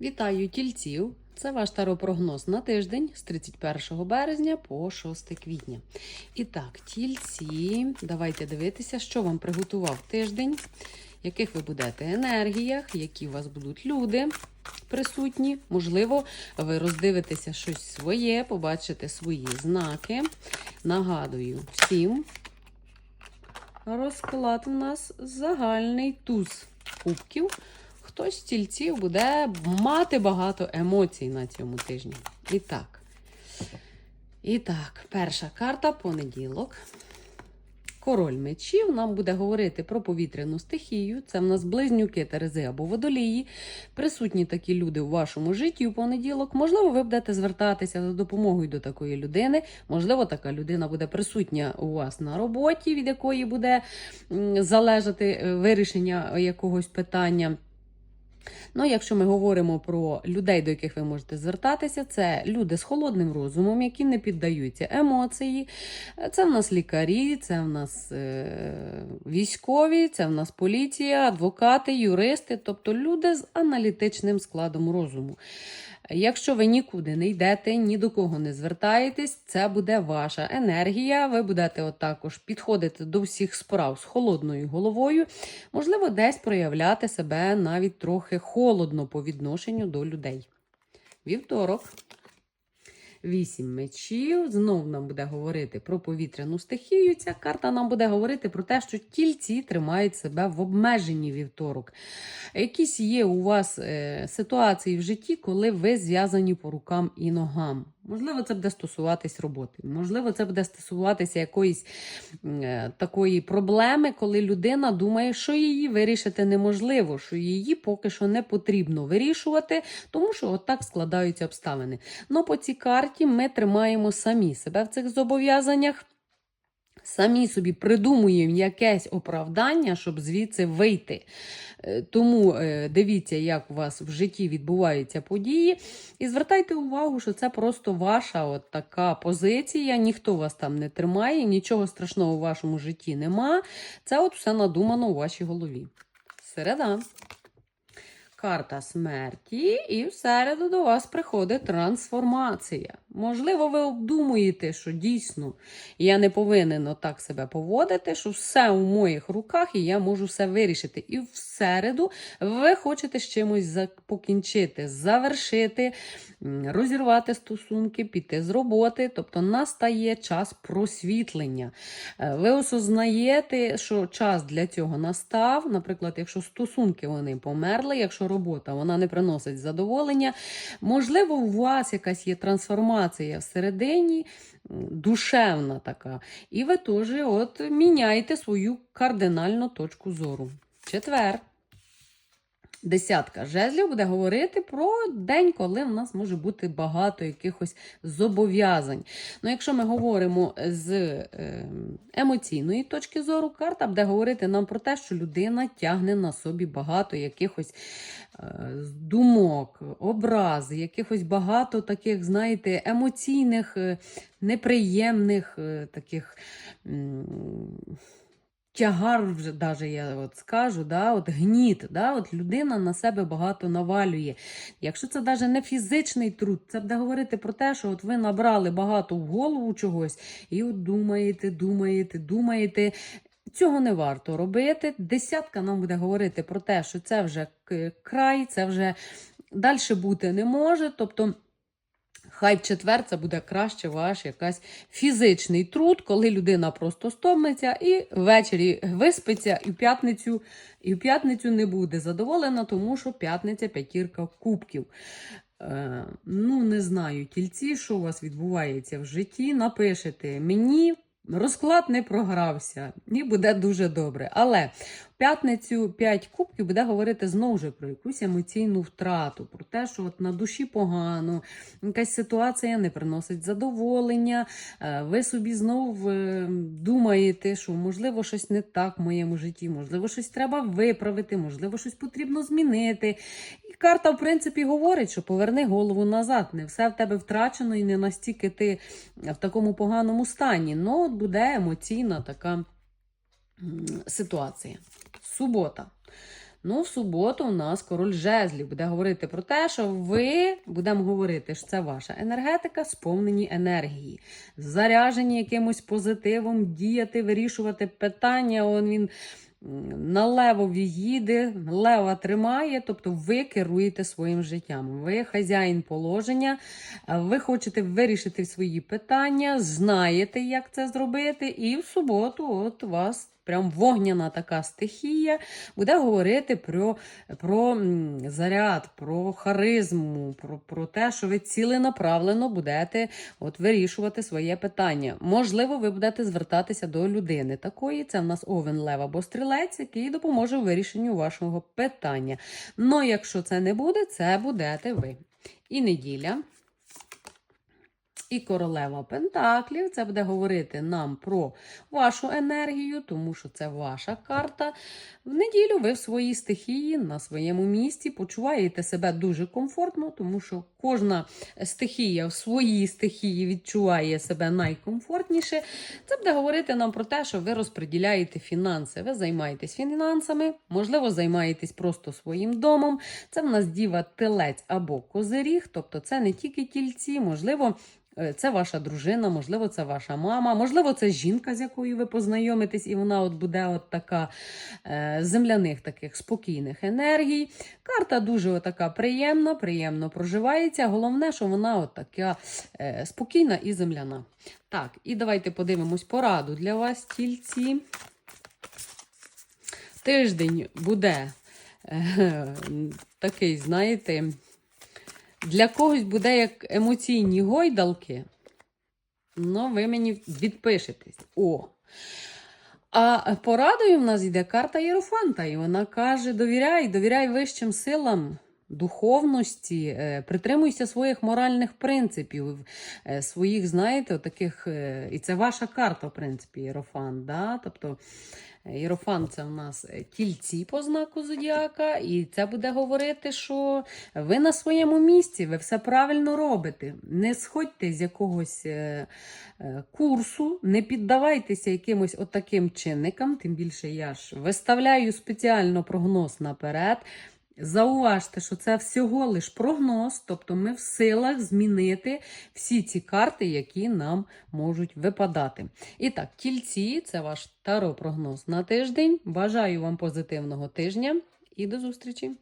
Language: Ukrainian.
Вітаю тільців! Це ваш таропрогноз на тиждень з 31 березня по 6 квітня. І так, тільці, давайте дивитися, що вам приготував тиждень, яких ви будете енергіях, які у вас будуть люди присутні. Можливо, ви роздивитеся щось своє, побачите свої знаки. Нагадую всім, розклад у нас загальний туз кубків. Хтось з тільців буде мати багато емоцій на цьому тижні. І так. І так, перша карта понеділок. Король мечів нам буде говорити про повітряну стихію. Це в нас близнюки, терези або водолії. Присутні такі люди у вашому житті у понеділок. Можливо, ви будете звертатися за допомогою до такої людини. Можливо, така людина буде присутня у вас на роботі, від якої буде залежати е, вирішення якогось питання. Ну, якщо ми говоримо про людей, до яких ви можете звертатися, це люди з холодним розумом, які не піддаються емоції. Це в нас лікарі, це в нас е, військові, це в нас поліція, адвокати, юристи, тобто люди з аналітичним складом розуму. Якщо ви нікуди не йдете, ні до кого не звертаєтесь, це буде ваша енергія. Ви будете от також підходити до всіх справ з холодною головою. Можливо, десь проявляти себе навіть трохи холодно по відношенню до людей. Вівторок. Вісім мечів. Знов нам буде говорити про повітряну стихію. Ця карта нам буде говорити про те, що тільці тримають себе в обмеженні вівторок. Якісь є у вас е, ситуації в житті, коли ви зв'язані по рукам і ногам. Можливо, це буде стосуватись роботи. Можливо, це буде стосуватися якоїсь е, такої проблеми, коли людина думає, що її вирішити неможливо, що її поки що не потрібно вирішувати, тому що отак складаються обставини. Ну, по цій карті ми тримаємо самі себе в цих зобов'язаннях. Самі собі придумуємо якесь оправдання, щоб звідси вийти. Е, Тому е, дивіться, як у вас в житті відбуваються події, і звертайте увагу, що це просто ваша от така позиція. Ніхто вас там не тримає, нічого страшного у вашому житті нема. Це от все надумано у вашій голові. Середа. Карта смерті, і в середу до вас приходить трансформація. Можливо, ви обдумуєте, що дійсно я не повинен отак себе поводити, що все у моїх руках і я можу все вирішити. І в середу ви хочете з чимось покінчити, завершити, розірвати стосунки, піти з роботи. Тобто настає час просвітлення. Е, Ви осознаєте, що час для цього настав. Наприклад, якщо стосунки вони померли, якщо робота вона не приносить задоволення, можливо, у вас якась є трансформація всередині, душевна така, і ви теж от міняєте свою кардинальну точку зору. Четвер. Десятка жезлів буде говорити про день, коли в нас може бути багато якихось зобов'язань. Ну, якщо ми говоримо з е, емоційної точки зору, карта буде говорити нам про те, що людина тягне на собі багато якихось е, думок, образ, якихось багато таких, знаєте, емоційних, е, неприємних таких. Тягар, вже даже я от скажу, да, от гніт, да, от людина на себе багато навалює. Якщо це навіть не фізичний труд, це буде говорити про те, що от ви набрали багато в голову чогось, і от думаєте, думаєте, думаєте. Цього не варто робити. Десятка нам буде говорити про те, що це вже край, це вже далі бути не може. Тобто. Хай в четвер це буде краще ваш якась фізичний труд, коли людина просто стомиться і ввечері виспиться, і в п'ятницю, і в п'ятницю не буде задоволена, тому що п'ятниця п'ятірка кубків. Е, ну, не знаю, тільці, що у вас відбувається в житті, напишете мені. Розклад не програвся, і буде дуже добре. Але п'ятницю 5 кубків буде говорити знову ж про якусь емоційну втрату, про те, що от на душі погано, якась ситуація не приносить задоволення. е, Ви собі знов е, думаєте, що можливо щось не так в моєму житті, можливо, щось треба виправити, можливо, щось потрібно змінити. І карта, в принципі, говорить, що поверни голову назад. Не все в тебе втрачено і не настільки ти в такому поганому стані. Ну, от буде емоційна така ситуація. Субота. Ну, в суботу у нас король жезлів буде говорити про те, що ви будемо говорити, що це ваша енергетика, сповнені енергії, заряжені якимось позитивом, діяти, вирішувати питання. Он він налево їде, лева тримає, тобто ви керуєте своїм життям. Ви хазяїн положення, ви хочете вирішити свої питання, знаєте, як це зробити, і в суботу от вас. Прям вогняна така стихія буде говорити про, про заряд, про харизму, про, про те, що ви ціленаправлено будете от, вирішувати своє питання. Можливо, ви будете звертатися до людини такої. Це в нас овен лев або стрілець, який допоможе у вирішенню вашого питання. Ну, якщо це не буде, це будете ви. І неділя. І королева Пентаклів. Це буде говорити нам про вашу енергію, тому що це ваша карта. В неділю ви в своїй стихії на своєму місці почуваєте себе дуже комфортно, тому що кожна стихія в своїй стихії відчуває себе найкомфортніше. Це буде говорити нам про те, що ви розподіляєте фінанси. Ви займаєтесь фінансами, можливо, займаєтесь просто своїм домом. Це в нас діва телець або козиріг, тобто це не тільки тільці, можливо. Е, Це ваша дружина, можливо, це ваша мама, можливо, це жінка, з якою ви познайомитесь, і вона от буде от така е, земляних таких спокійних енергій. Карта дуже така приємна, приємно проживається. Головне, що вона от така е, спокійна і земляна. Так, і давайте подивимось пораду для вас, тільці. Тиждень буде такий, знаєте. Для когось буде як емоційні гойдалки. Ну, ви мені відпишетесь. О. А порадою в нас йде карта Єрофанта, і вона каже: довіряй, довіряй вищим силам духовності, е, притримуйся своїх моральних принципів, е, своїх, знаєте, таких, е, і це ваша карта, в принципі, Єрофант. Да? Тобто Єрофант це в нас тільці по знаку зодіака, і це буде говорити, що ви на своєму місці, ви все правильно робите. Не сходьте з якогось курсу, не піддавайтеся якимось отаким чинникам, тим більше я ж виставляю спеціально прогноз наперед. Зауважте, що це всього лиш прогноз, тобто ми в силах змінити всі ці карти, які нам можуть випадати. І так, тільці це ваш таро прогноз на тиждень. Бажаю вам позитивного тижня і до зустрічі!